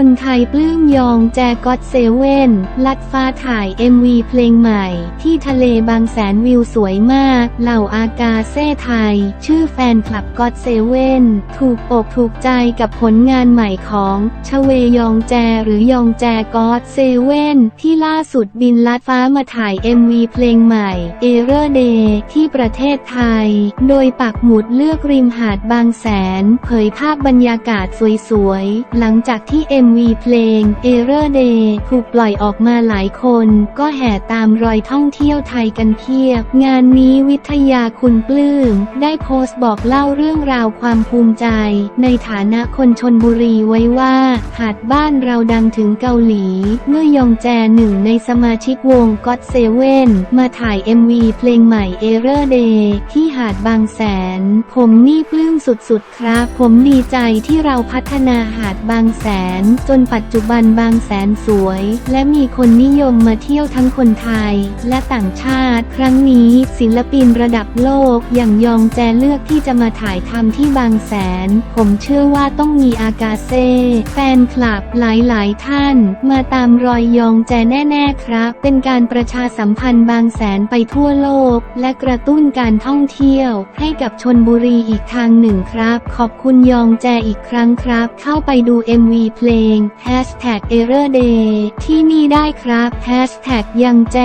คนไทยปลื้มยองแจก็อตเซเว่น ลัดฟ้าถ่าย MV เพลงใหม่ ที่ทะเลบางแสนวิวสวยมาก เหล่าอากาเซ่ไทย ชื่อแฟนคลับก็อตเซเว่น ถูกอกถูกใจกับผลงานใหม่ของชเวยองแจหรือยองแจก็อตเซเว่น ที่ล่าสุดบินลัดฟ้ามาถ่าย MV เพลงใหม่ e r o r Day ที่ประเทศไทย โดยปักหมุดเลือกริมหาดบางแสน เผยภาพบรรยากาศสวยๆ หลังจากที่ MV เพลง error Day ถูกปล่อยออกมาหลายคนก็แห่ตามรอยท่องเที่ยวไทยกันเพียบ งานนี้วิทยาคุณปลื้ม ได้โพสต์บอกเล่าเรื่องราวความภูมิใจ ในฐานะคนชนบุรีไว้ว่า หาดบ้านเราดังถึงเกาหลี เมื่อยองแจหนึ่งในสมาชิกวงก็ d เซเว่นมาถ่าย MV เพลงใหม่ e r o r Day ที่หาดบางแสน ผมนี่ปลื้มสุดๆ ครับ ผมดีใจที่เราพัฒนาหาดบางแสนจนปัจจุบันบางแสนสวย และมีคนนิยมมาเที่ยวทั้งคนไทย และต่างชาติ ครั้งนี้ศิลปินระดับโลกอย่างยองแจเลือกที่จะมาถ่ายทำที่บางแสน ผมเชื่อว่าต้องมีอากาเซ่แฟนคลับหลายๆ ท่าน มาตามรอยยองแจแน่ ๆ ครับ เป็นการประชาสัมพันธ์บางแสนไปทั่วโลก และกระตุ้นการท่องเที่ยว ให้กับชนบุรีอีกทางหนึ่งครับ ขอบคุณยองแจอีกครั้งครับ เข้าไปดู MV เพลงอง #errorday ที่นี่ได้ครับแฮสแท็ก#ยังแจ